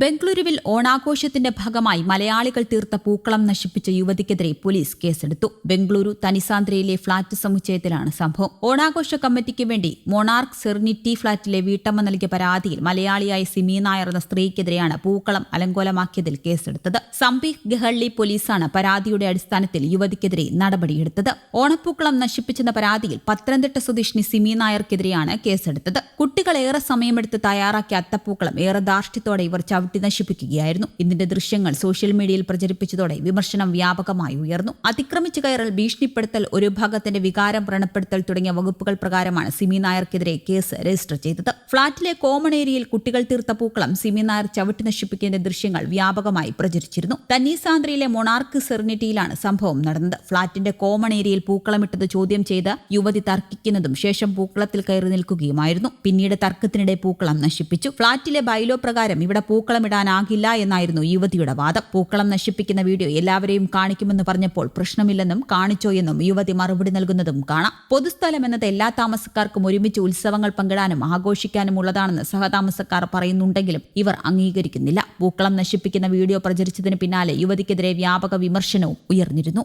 ബംഗളൂരുവിൽ ഓണാഘോഷത്തിന്റെ ഭാഗമായി മലയാളികൾ തീർത്ത പൂക്കളം നശിപ്പിച്ച യുവതിക്കെതിരെ പോലീസ് കേസെടുത്തു. ബംഗളൂരു തനിസാന്ദ്രയിലെ ഫ്ളാറ്റ് സമുച്ചയത്തിലാണ് സംഭവം. ഓണാഘോഷ കമ്മിറ്റിക്ക് വേണ്ടി മൊണാർക്ക് സെർണിറ്റി ഫ്ളാറ്റിലെ വീട്ടമ്മ നൽകിയ പരാതിയിൽ മലയാളിയായ സിമി നായർ എന്ന സ്ത്രീക്കെതിരെയാണ് പൂക്കളം അലങ്കോലമാക്കിയതിൽ കേസെടുത്തത്. സംബീഹ് ഗഹള്ളി പോലീസാണ് പരാതിയുടെ അടിസ്ഥാനത്തിൽ യുവതിക്കെതിരെ നടപടിയെടുത്തത്. ഓണപ്പൂക്കളം നശിപ്പിച്ചെന്ന പരാതിയിൽ പത്തനംതിട്ട സ്വദേശിനി സിമി നായർക്കെതിരെയാണ് കേസെടുത്തത്. കുട്ടികൾ ഏറെ സമയമെടുത്ത് തയ്യാറാക്കിയ അത്തപ്പൂക്കളം ഏറെ ധാർഷ്ട്യത്തോടെ ഇവർ ചവിട്ടി നശിപ്പിക്കുകയായിരുന്നു. ഇതിന്റെ ദൃശ്യങ്ങൾ സോഷ്യൽ മീഡിയയിൽ പ്രചരിപ്പിച്ചതോടെ വിമർശനം വ്യാപകമായി ഉയർന്നു. അതിക്രമിച്ചു കയറൽ ഭീഷണിപ്പെടുത്തൽ ഒരു ഭാഗത്തിന്റെ വികാരം വ്രണപ്പെടുത്തൽ തുടങ്ങിയ വകുപ്പുകൾ പ്രകാരമാണ് സിമി നായർക്കെതിരെ കേസ് രജിസ്റ്റർ ചെയ്തത്. ഫ്ളാറ്റിലെ കോമൺ ഏരിയയിൽ കുട്ടികൾ തീർത്ത പൂക്കളം സിമി നായർ ചവിട്ടി നശിപ്പിക്കേണ്ട ദൃശ്യങ്ങൾ വ്യാപകമായി പ്രചരിച്ചിരുന്നു. തന്നീസാന്ദ്രയിലെ മൊണാർക്ക് സെറിനിറ്റിയിലാണ് സംഭവം നടന്നത്. ഫ്ളാറ്റിന്റെ കോമൺ ഏരിയയിൽ പൂക്കളമിട്ടത് ചോദ്യം ചെയ്ത് യുവതി തർക്കിക്കുന്നതും ശേഷം പൂക്കളത്തിൽ കയറി നിൽക്കുകയുമായിരുന്നു. പിന്നീട് തർക്കത്തിനിടെ പൂക്കളം നശിപ്പിച്ചു. ഫ്ളാറ്റിലെ ബൈലോ പ്രകാരം ഇവിടെ പൂക്കളമിടാനാകില്ല എന്നായിരുന്നു യുവതിയുടെ വാദം. പൂക്കളം നശിപ്പിക്കുന്ന വീഡിയോ എല്ലാവരെയും കാണിക്കുമെന്ന് പറഞ്ഞപ്പോൾ പ്രശ്നമില്ലെന്നും കാണിച്ചോ എന്നും യുവതി മറുപടി നൽകുന്നതും കാണാം. പൊതുസ്ഥലം എന്നത് എല്ലാ താമസക്കാർക്കും ഒരുമിച്ച് ഉത്സവങ്ങൾ പങ്കിടാനും ആഘോഷിക്കാനും ഉള്ളതാണെന്ന് സഹതാമസക്കാർ പറയുന്നുണ്ടെങ്കിലും ഇവർ അംഗീകരിക്കുന്നില്ല. പൂക്കളം നശിപ്പിക്കുന്ന വീഡിയോ പ്രചരിച്ചതിന് പിന്നാലെ യുവതിക്കെതിരെ വ്യാപക വിമർശനവും ഉയർന്നിരുന്നു.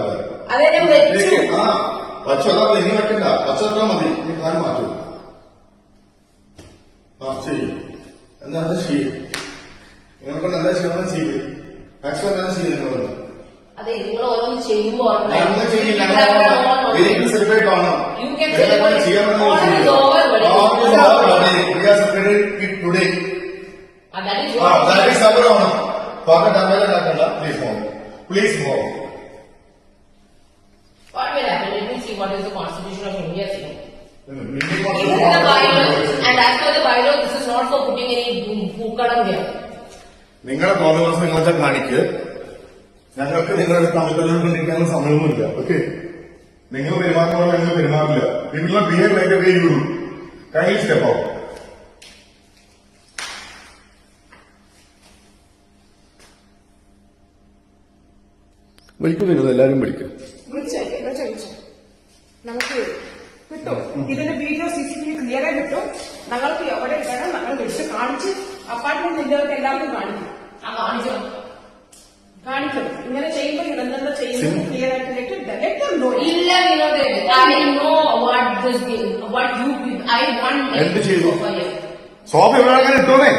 അതെ വെച്ചു ആ പച്ച അതാ ഇനി വെക്കണ്ട പച്ച മതി ഇനി കാര്യം മാറ്റൂ ആ ശരി എന്നാ ചെയ്യും നിങ്ങൾക്ക് നല്ല ചെയ്യണം ചെയ്ത് മാക്സിമം നിങ്ങൾ അതെ നിങ്ങൾ ഓരോന്ന് ചെയ്യുമ്പോൾ ഒന്നും ചെയ്യില്ല എനിക്ക് സെപ്പറേറ്റ് കാണാം You can എന്നെ കൊണ്ട് celebrate. ചെയ്യാൻ All is over, buddy. What is the constitution of India saying. This is the bylaw, and as per the bylaw, this is not for putting any പൂക്കളം here. നിങ്ങളെ കോൺഗ്രസ് നിങ്ങളെ കാണിക്ക്. ഞങ്ങൾക്ക് നിങ്ങളുടെ താല്പര്യം കൊണ്ടിരിക്കാനുള്ള സമയമൊന്നുമില്ല ഓക്കെ നിങ്ങൾ പെരുമാറുമ്പോൾ ഞങ്ങൾ പെരുമാറില്ല. നിങ്ങളുടെ ബിഹേവ് ലൈക്ക് വേ യു കൈ സ്റ്റെപ്പ് ഔട്ട് വിളിക്കും വിനോദ് എല്ലാവരും വിളിക്കും വിളിച്ചേക്ക്, വിളിച്ചേ, വിളിച്ചേ. നമുക്ക് കിട്ടും. ഇതിന്റെ video C C T V clear ആയി കിട്ടും. ഞങ്ങൾക്ക് എവിടെ ഇടണം? ഞങ്ങൾ വിളിച്ച് കാണിച്ച് അപ്പാർട്ട്മെന്റ് ഇല്ലവർക്ക് എല്ലാവർക്കും കാണിക്കും. ആ കാണിച്ചോ? കാണിക്കും ഇങ്ങനെ ചെയ്യുമ്പോൾ ഇടുന്നത് ചെയ്യുന്നത് ക്ലിയർ ആയിട്ട് ലെറ്റ് ലെറ്റ് നോ ഇല്ല വിനോദേ. I know what this what you I want എന്ത് ചെയ്തു? for സോഫ ഇവിടെ അങ്ങനെ ഇട്ടോന്നേ?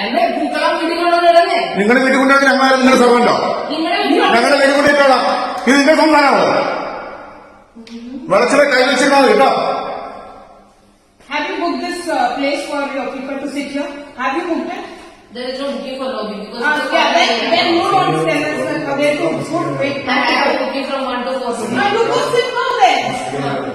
അല്ലേ? പൂക്കളം വീട്ടിൽ കൊണ്ടുവന്നിടന്നേ നിങ്ങളുടെ വീട്ടിൽ കൊണ്ടുവന്ന് ഞങ്ങൾ നിങ്ങളുടെ സർവന്റോ നിങ്ങളുടെ ഞങ്ങളുടെ വീട്ടിൽ കൊണ്ടിട്ടോളാം ഇത് നിങ്ങളുടെ Varachana, चला is now. Get बेटा? Have you booked this place for your people to sit here? Have you booked it? There is no booking for lobby because uh, yeah, then, then move on to there. There to food. Wait, I have booking from one to four. I do go sit now then.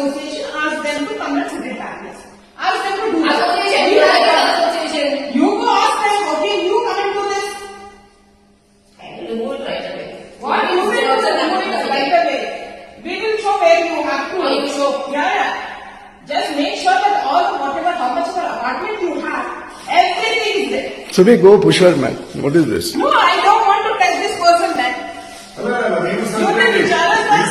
association, ask them to come and sit in panels. Ask them to do association, that. You association. You go ask them, okay, you come and do this. I will do it right away. What? You will do it right away. We will show where you have to. I will show. Yeah, yeah. Just make sure that all, whatever, how much of an apartment you have, everything is there. So we go push her, man. What is this? No, I don't want to touch this person, man. You can be jealous, man.